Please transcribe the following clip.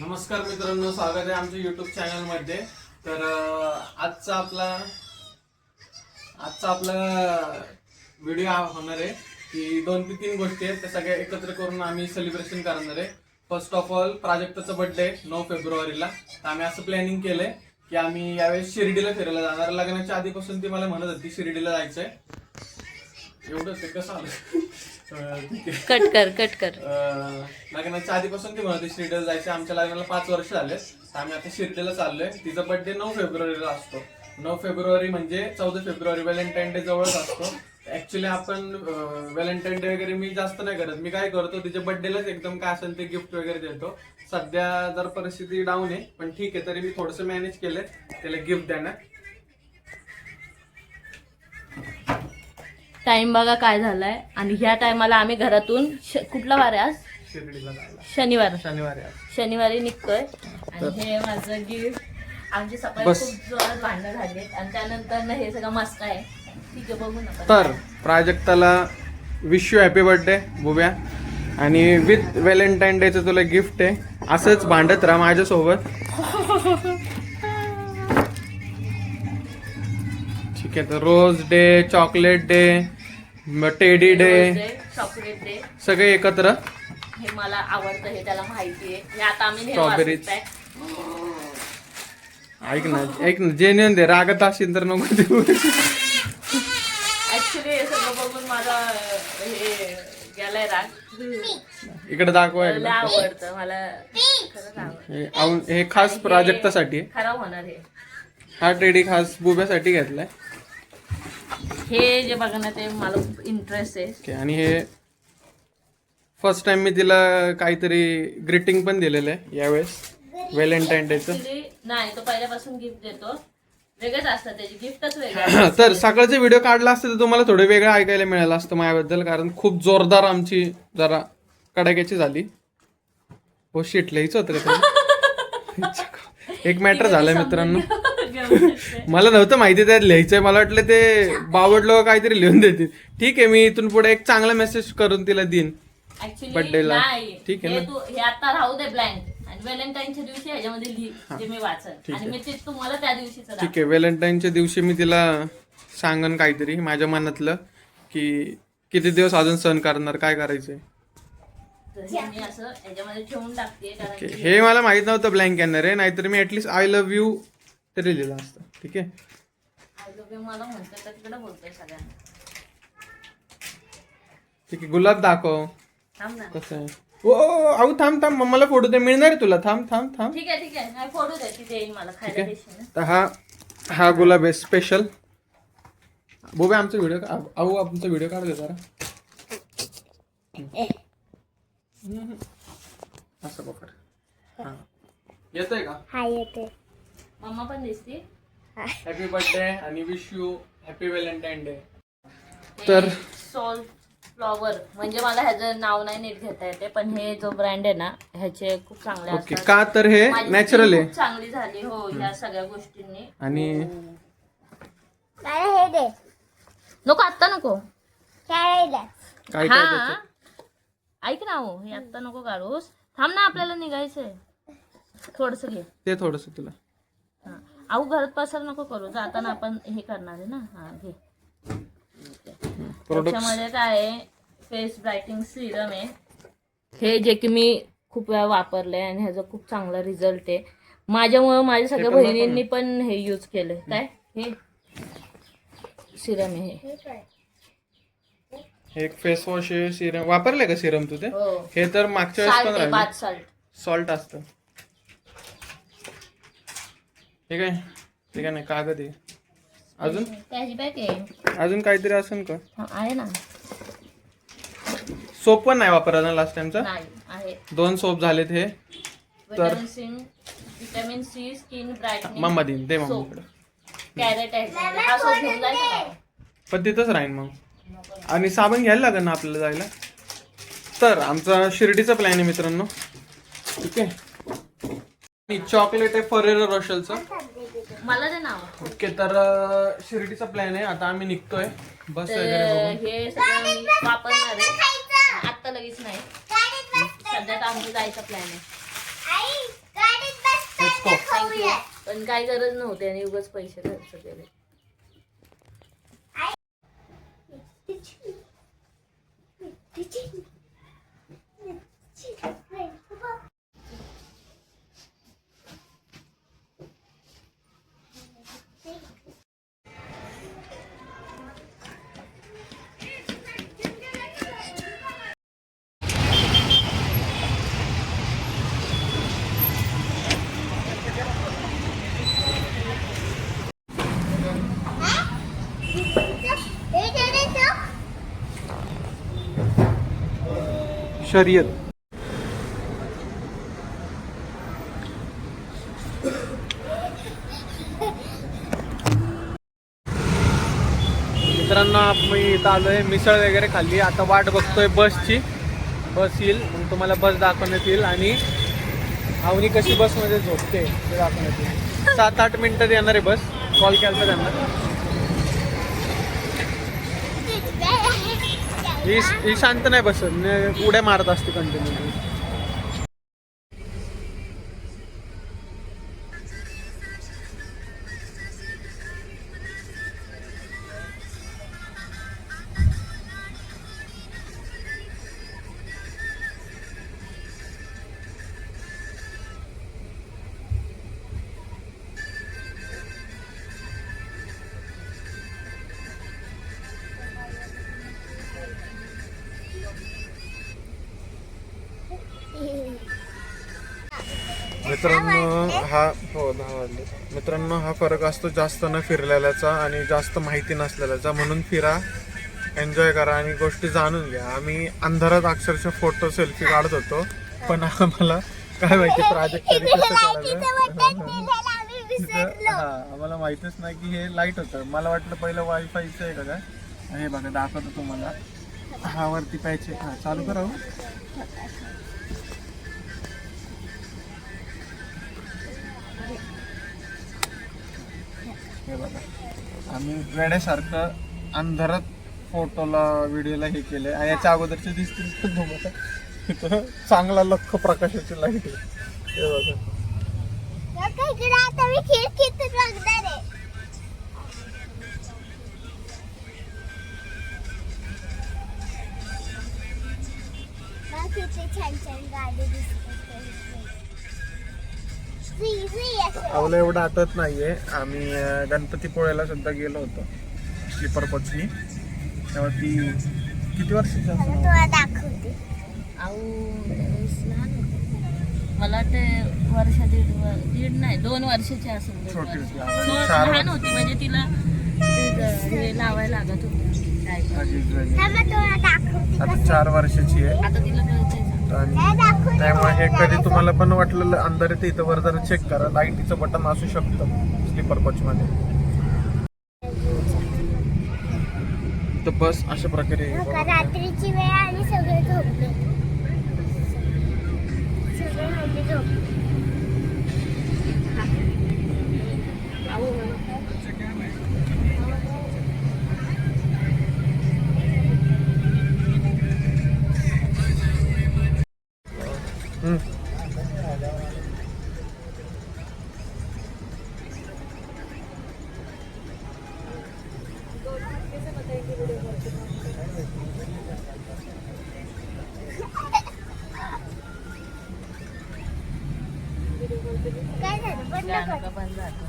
नमस्कार मित्रांनो स्वागत आहे आमच्या युट्यूब चॅनलमध्ये. तर आजचा आपला आजचा आपला व्हिडिओ होणार आहे की दोन ते तीन गोष्टी आहेत त्या सगळ्या एकत्र करून आम्ही सेलिब्रेशन करणार आहे. फर्स्ट ऑफ ऑल प्राजक्ताचा बर्थडे नऊ फेब्रुवारीला. तर आम्ही असं प्लॅनिंग केलंय की आम्ही यावेळेस शिर्डीला फिरायला जाणार. लग्नाच्या आधीपासून ती मला म्हणत होती शिर्डीला जायचंय. एवढंच आहे कसं आलं? कट कर कट कर. लग्नाच्या आधीपासून ती म्हणते शिर्डीला जायचं. आमच्या लग्नाला पाच वर्ष झाले. आम्ही आता शिर्डीला चाललोय. तिचा बर्थडे नऊ फेब्रुवारीला असतो. नऊ फेब्रुवारी म्हणजे चौदा फेब्रुवारी व्हॅलेंटाईन डे जवळच असतो. ऍक्च्युली आपण व्हॅलेंटाईन डे वगैरे मी जास्त नाही करत. मी काय करतो तिच्या बर्थडेलाच एकदम काय असेल ते गिफ्ट वगैरे देतो. सध्या जर परिस्थिती डाऊन आहे पण ठीक आहे तरी मी थोडंसं मॅनेज केलंय. त्याला गिफ्ट देणार. टाइम बघा काय झालाय. आणि ह्या टायमाला आम्ही घरातून श- कुठला वार आहे आज? शनिवार. शनिवारी आज. शनिवारी निघतोय. आणि हे माझं गिफ्ट आमची सकाळी बस. खूप जोरात भांडणं झालीत आणि त्यानंतर ना हे सगळं मस्त आहे. ठीक आहे बघू ना तर प्राजक्ताला विश यू हॅपी बर्थडे बुब्या. आणि विथ व्हॅलेंटाईन डेचं तुला गिफ्ट आहे. असंच भांडत राहा माझ्यासोबत. ठीक आहे तर rose day chocolate day teddy day chocolate day सगळे एकत्र? हे मला आवडतं हे त्याला माहिती आहे हे आता आम्ही. वाचतोय. ऐक ना ऐक ना जेन्युन दे. रागत असेल तर नको देऊ. ऍक्च्युली हे सगळं बघून माझा हे गेलाय राग. इकडे दाखवा मला एकदा आवडतं मला खरंच आवडतं. हे हे खास प्राजक्तासाठी आहे. खराब होणार हे. हा टेडी खास बुब्यासाठी घेतलाय. हे जे बघा ना ते मला खूप इंटरेस्ट आहे. ओके आणि हे फर्स्ट टाइम मी तिला काहीतरी ग्रीटिंग पण दिलेलं आहे यावेळेस व्हॅलेंटाईन डेचं Actually, नाही तो पहिल्यापासून गिफ्ट देतो. वेगळंच असतं त्याची गिफ्टच वेगळं तर सकाळचा व्हिडिओ काढला असता तर तुम्हाला थोडं वेगळं ऐकायला मिळालं असतं माझ्याबद्दल कारण खूप जोरदार आमची जरा कडाक्याची झाली. हो शिट लिहायच होतं रे तुला. एक मॅटर झालं मित्रांनो. मला नव्हतं माहिती त्यात लिहायचंय. मला वाटलं ते बावड लोक काहीतरी लिहून देतील. ठीक आहे मी इथून पुढे एक चांगला मेसेज करून तिला देईन. Birthday ला. नाही. ठीक आहे हे ना? तू हे आता राहू दे ब्लँक आणि व्हॅलेंटाईनच्या दिवशी ह्याच्यामध्ये लिही जे मी वाचन. आणि मी ते तुम्हाला त्या दिवशीच ठीक आहे व्हॅलेंटाईनच्या दिवशी मी तिला सांगन काहीतरी माझ्या मनातलं की किती दिवस अजून सण करणार काय करायचंय. मी असं ह्याच्यामध्ये ठेवून टाकते कारण ओके. की हे मला माहीत नव्हतं ब्लँक येणार आहे नाहीतर मी at least I love you तरी लिहिलं असतं. ठीक आहे? मला तिकडे बोलतोय सगळ्यांना. ठीक आहे गुलाब दाखव. थांब ना. कसं आहे? ओ आऊ थांब थांब मला फोटो दे. मिळणार आहे तुला? थांब थांब थांब. ठीक आहे ठीक दे ती मला खायला तर हा हा गुलाब आहे स्पेशल बोबे आमचा व्हिडिओ आऊ आमचा व्हिडिओ काढ जरा. असं बघर हा. येतोय का? हा येते मम्मा पण दिसते. हॅपी बर्थडे आणि wish you happy Valentine day तर सॉल्ट फ्लॉवर म्हणजे मला ह्याचं नाव नाही नीट घेता येते पण हे जो ब्रँड आहे ना ह्याचे खूप चांगले ओके असतात. का तर हे माझी नॅचरल आहे. खूप चांगली झाली हो ह्या सगळ्या गोष्टींनी. आणि मला हे दे. नको आत्ता नको. खेळायला काय काय हा? ऐक ना हो हे आत्ता नको काढूस. थांब ना आपल्याला निघायचंय. थोडस घे. ते थोडस तुला. हा. आऊ घरात पसार नको करू. जाताना आपण हे करणार आहे ना? हा घे. प्रोडक्ट त्याच्यामध्ये काय आहे? फेस ब्राईटिंग सिरम आहे. हे जे की मी खूप वेळा वापरलंय आणि ह्याचा खूप चांगला रिझल्ट आहे. माझ्यामुळे माझ्या सगळ्या बहिणींनी पण हे यूज केलंय. काय? हे. सिरम आहे हे. एक फेस वॉश आहे सिरम वापरले का सिरम तू ते? हो. हे तर मागच्या वेळेस साल्ट पण आहे राहिले. बाथ साल्ट सॉल्ट असतं. हे काय ते काय नाही कागद आहे. अजून? आहे. अजून काहीतरी असेल का? हा, आहे ना. सोप पण नाही वापरला ना लास्ट टाइमचा नाही आहे. दोन सोप झालेत हे. Vitamin C vitamin C skin brightening mamma देईन दे सोप. मम्मीकडे कॅरेट आहे. त्याच्यामध्ये. हा सोप घेऊन जायचा का? पण तिथंच राहीन मग. आणि साबण घ्यायला लागेल ना आपल्याला जायला? तर आमचा शिर्डीचा प्लॅन आहे मित्रांनो. ठीक आहे. चॉकलेट आहे फरेरो रोशलचं मला ते नाव. ओके तर अं, शिर्डीचा प्लॅन आहे. आता आम्ही निघतोय. बस वगैरे बघून. हे सगळं मी वापरणार आहे. आत्ता लगेच नाही. सध्या तर आमचं जायचा प्लॅन आहे. पण काही गरज नव्हती आणि उगाच पैसे खर्च केले. शर्यत. मित्रांनो मी इथं आलोय मिसळ वगैरे खाल्ली. आता वाट बघतोय बसची. बस येईल मग तुम्हाला बस दाखवण्यात येईल. आणि आवनी कशी बसमध्ये झोपते ते दाखवण्यात येईल. सात आठ मिनिटात येणार आहे बस. कॉल केला त्यांना. ही ही शांत नाही बसत उड्या मारत असते कंटिन्यू मित्रांनो हा हो दहा वाजले. मित्रांनो हा फरक असतो जास्त न फिरलेल्याचा आणि जास्त माहिती नसलेल्याचा. म्हणून फिरा एन्जॉय करा आणि गोष्टी जाणून घ्या. आम्ही अंधारात अक्षरशः फोटो सेल्फी काढत होतो. पण आम्हाला काय माहिती प्राजक्त कसं कळालं तिथं- हा आम्हाला माहितच नाही की हे लाइट होतं. मला वाटलं पहिलं वायफायचं आहे का काय हे बघा दाखवतो तुम्हाला. हा वरती पाहिजे हा चालू करा हो. हे बघा. आम्ही वेड्यासारखं अंधारात फोटोला व्हिडिओला हे केलं आणि याच्या अगोदरचे दिसतील तुम्हाला इथं चांगला लख प्रकाशाची लाइट आहे. हे बघा. छान छान गाडी दिसते. आवलं एवढं आठवत नाहीये. आम्ही गणपतीपुळ्याला सुद्धा गेलो होतो. स्लीपर कोचनी. तेव्हा ती किती वर्षाची दाखवते. मला वाटतं वर्ष दीड नाही दोन वर्षाची असेल छोटी. होती, लहान होती म्हणजे तिला ते हे लावायला लागत होतं. आता चार वर्षाची आहे. आता तिला कळतंय. त्यामुळे हे कधी तुम्हाला पण वाटलेलं अंधार येते इथं वर जरा चेक करा. लाईटीचं बटन असू शकतं स्लीपर कोच मध्ये. तर बस अशा प्रकारे रात्रीची वेळ आणि सगळे झोपले. सगळे म्हणजे झोपले. काय